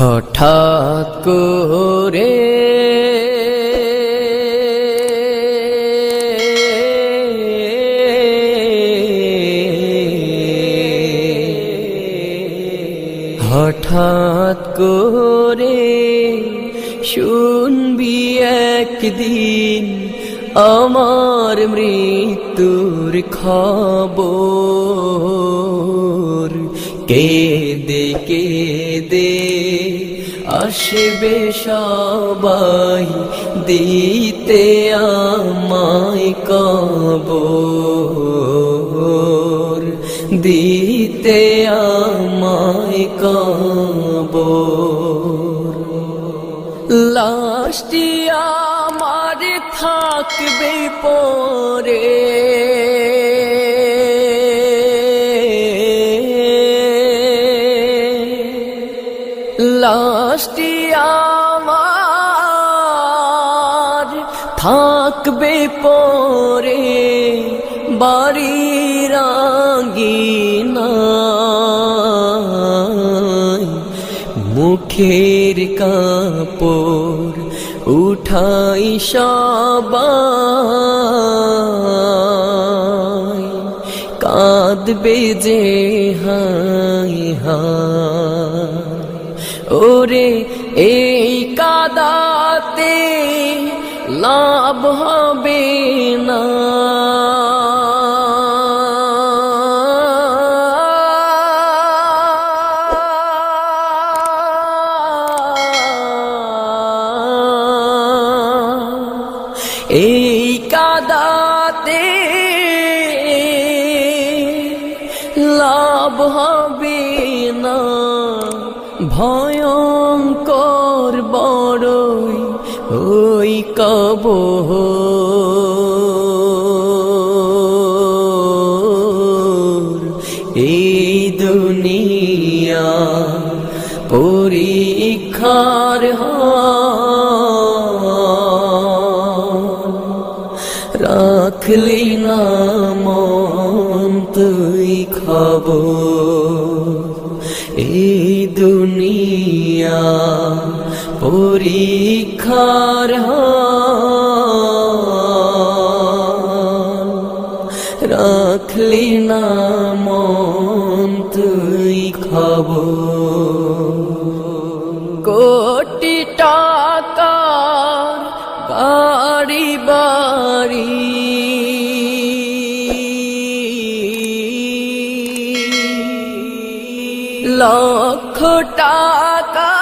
হঠাৎ করে হঠাৎ করে শুনবি একদিন আমার মৃত্যুর খবর। কেদে কেদে আসবে সবাই দিতে আমায় কবর। দিতে আমায় কবর। লাশটি আমার থাকবে পরে। লাশটি আমার থাকবে পরে বাড়ির আঙ্গিনায় মুখের কাপড় উঠাই সবাই কাঁদবে যে হাই হাই। ওরে এই কাদাতে লাভ হবে না। এই কাদাতে লাভ হবে না। ভয়ঙ্কর বড়ই ওই কব এই দুনিয়া পরীক্ষার। রাখলি না তুই খবর এই দুনিয়া পরীক্ষার হল। রাখলি না মন তুই খবর কোটি গাড়ি বাড়ি লক্ষ টাকা